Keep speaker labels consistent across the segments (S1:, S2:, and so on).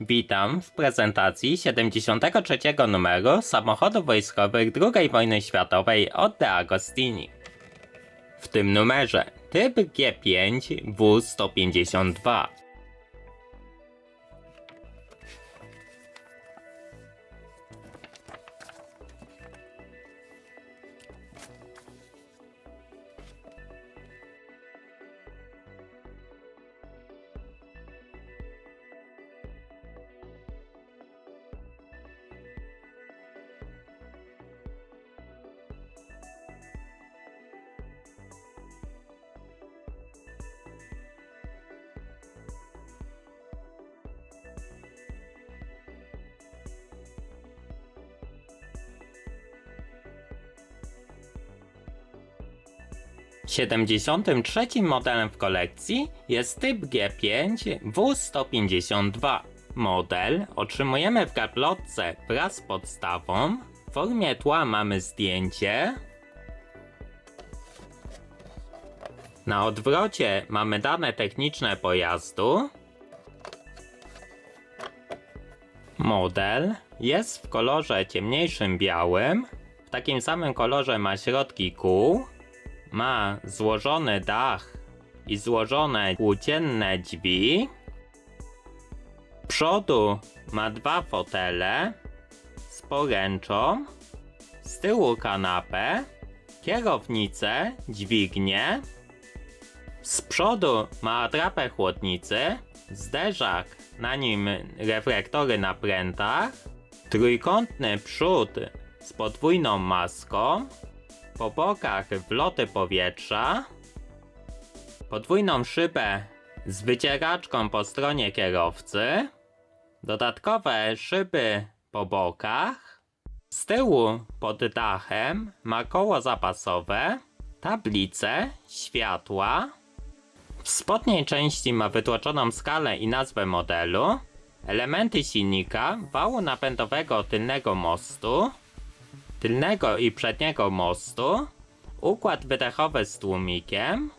S1: Witam w prezentacji 73 numeru samochodów wojskowych II wojny światowej od De Agostini. W tym numerze typ G5 W152. Siedemdziesiątym trzecim modelem w kolekcji jest typ G5 W152. Model otrzymujemy w gablotce wraz z podstawą. W formie tła mamy zdjęcie. Na odwrocie mamy dane techniczne pojazdu. Model jest w kolorze ciemniejszym białym. W takim samym kolorze ma środki kół. Ma złożony dach i złożone płócienne drzwi. Przodu ma dwa fotele z poręczą. Z tyłu kanapę, kierownicę, dźwignię. Z przodu ma atrapę chłodnicy, zderzak, na nim reflektory na prętach, trójkątny przód z podwójną maską, po bokach wloty powietrza, podwójną szybę z wycieraczką po stronie kierowcy, dodatkowe szyby po bokach, z tyłu pod dachem ma koło zapasowe, tablice, światła, w spodniej części ma wytłoczoną skalę i nazwę modelu, elementy silnika, wału napędowego tylnego mostu, tylnego i przedniego mostu, układ wydechowy z tłumikiem,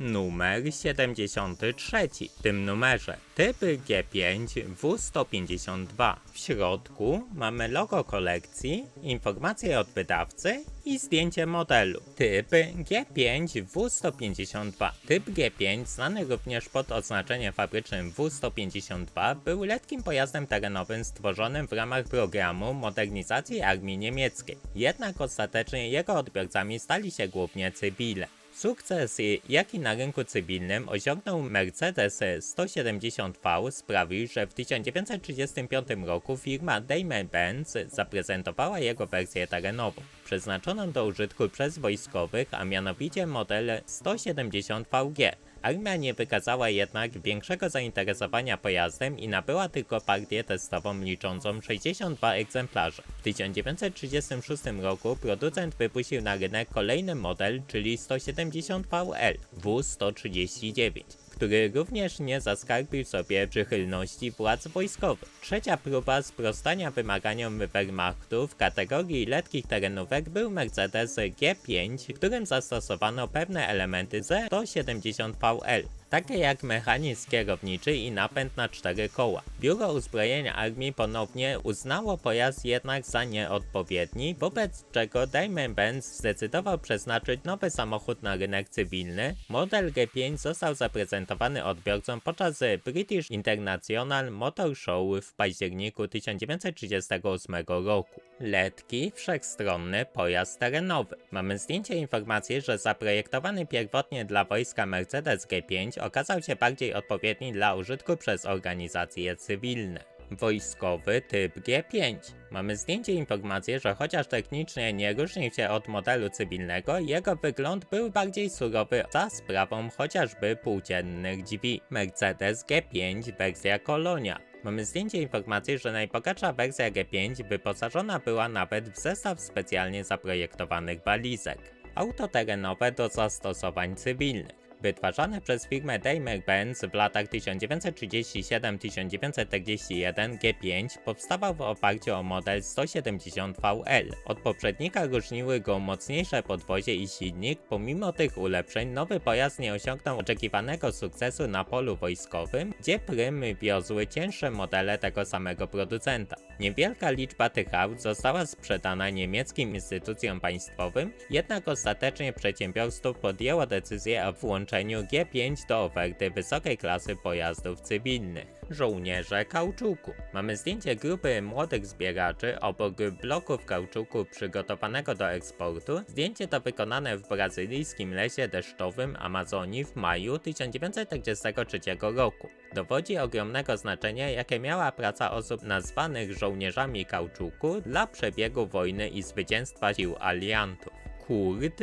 S1: numer 73. W tym numerze typ G5 W152. W środku mamy logo kolekcji, informacje od wydawcy i zdjęcie modelu. Typ G5 W152. Typ G5, znany również pod oznaczeniem fabrycznym W152, był letkim pojazdem terenowym stworzonym w ramach programu modernizacji armii niemieckiej. Jednak ostatecznie jego odbiorcami stali się głównie cywile. Sukces, jaki na rynku cywilnym osiągnął Mercedes 170V sprawił, że w 1935 roku firma Daimler-Benz zaprezentowała jego wersję terenową, przeznaczoną do użytku przez wojskowych, a mianowicie model 170VG. Armia nie wykazała jednak większego zainteresowania pojazdem i nabyła tylko partię testową liczącą 62 egzemplarze. W 1936 roku producent wypuścił na rynek kolejny model, czyli 170VL W139 który również nie zaskarbił sobie przychylności władz wojskowych. Trzecia próba sprostania wymaganiom Wehrmachtu w kategorii lekkich terenówek był Mercedes G5, w którym zastosowano pewne elementy ze 170VL takie jak mechanizm kierowniczy i napęd na cztery koła. Biuro Uzbrojenia Armii ponownie uznało pojazd jednak za nieodpowiedni, wobec czego Daimler-Benz zdecydował przeznaczyć nowy samochód na rynek cywilny. Model G5 został zaprezentowany odbiorcom podczas British International Motor Show w październiku 1938 roku. Letki, wszechstronny pojazd terenowy. Mamy zdjęcie informacji, że zaprojektowany pierwotnie dla wojska Mercedes G5 okazał się bardziej odpowiedni dla użytku przez organizacje cywilne. Wojskowy typ G5. Mamy zdjęcie informacji, że chociaż technicznie nie różnił się od modelu cywilnego, jego wygląd był bardziej surowy za sprawą chociażby płóciennych drzwi. Mercedes G5 wersja Kolonia. Mamy zdjęcie informacji, że najbogatsza wersja G5 wyposażona była nawet w zestaw specjalnie zaprojektowanych walizek. Auto terenowe do zastosowań cywilnych. Wytwarzane przez firmę Daimler-Benz w latach 1937-1941 G5 powstawał w oparciu o model 170VL. Od poprzednika różniły go mocniejsze podwozie i silnik, pomimo tych ulepszeń nowy pojazd nie osiągnął oczekiwanego sukcesu na polu wojskowym, gdzie prymy wiozły cięższe modele tego samego producenta. Niewielka liczba tych aut została sprzedana niemieckim instytucjom państwowym, jednak ostatecznie przedsiębiorstwo podjęło decyzję o włączeniu G5 do oferty wysokiej klasy pojazdów cywilnych. Żołnierze kauczuku. Mamy zdjęcie grupy młodych zbieraczy obok bloków kauczuku przygotowanego do eksportu. Zdjęcie to wykonane w brazylijskim lesie deszczowym Amazonii w maju 1943 roku. Dowodzi ogromnego znaczenia, jakie miała praca osób nazwanych żołnierzami kauczuku dla przebiegu wojny i zwycięstwa sił aliantów. Kurt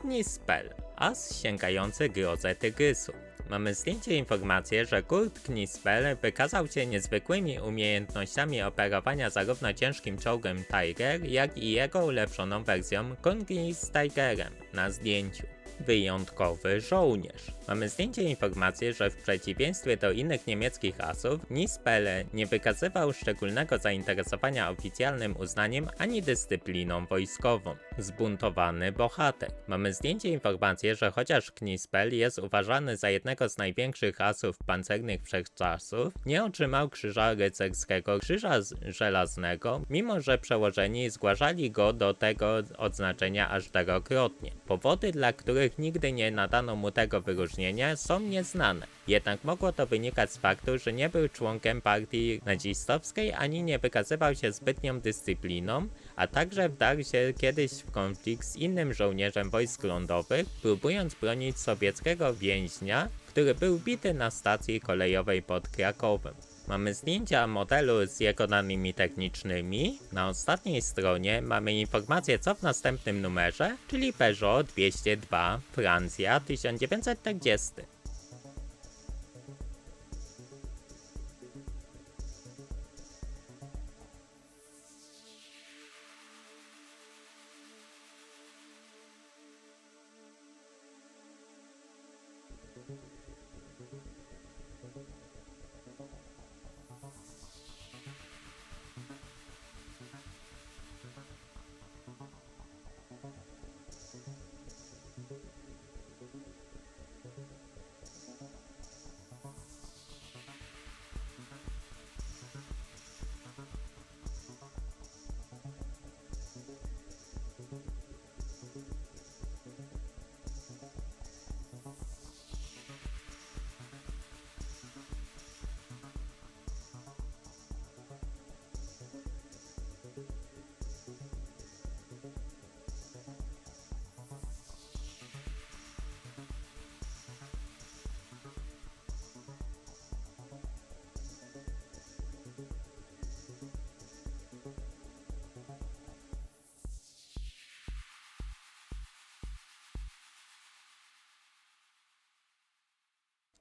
S1: Knispel, as sięgający grozę tygrysu. Mamy zdjęcie informację, że Kurt Knispel wykazał się niezwykłymi umiejętnościami operowania zarówno ciężkim czołgiem Tiger, jak i jego ulepszoną wersją Kongi z Tigerem na zdjęciu. Wyjątkowy żołnierz. Mamy zdjęcie informację, że w przeciwieństwie do innych niemieckich asów, Nispel nie wykazywał szczególnego zainteresowania oficjalnym uznaniem ani dyscypliną wojskową. Zbuntowany bohater. Mamy zdjęcie informację, że chociaż Knispel jest uważany za jednego z największych asów pancernych wszechczasów, nie otrzymał krzyża rycerskiego, krzyża żelaznego, mimo że przełożeni zgłaszali go do tego odznaczenia aż czterokrotnie. Powody, dla których nigdy nie nadano mu tego wyróżnienia są nieznane. Jednak mogło to wynikać z faktu, że nie był członkiem partii nazistowskiej ani nie wykazywał się zbytnią dyscypliną, a także wdarł się kiedyś w konflikt z innym żołnierzem wojsk lądowych, próbując bronić sowieckiego więźnia, który był bity na stacji kolejowej pod Krakowem. Mamy zdjęcia modelu z jego danymi technicznymi. Na ostatniej stronie mamy informację co w następnym numerze, czyli Peugeot 202 Francja 1940.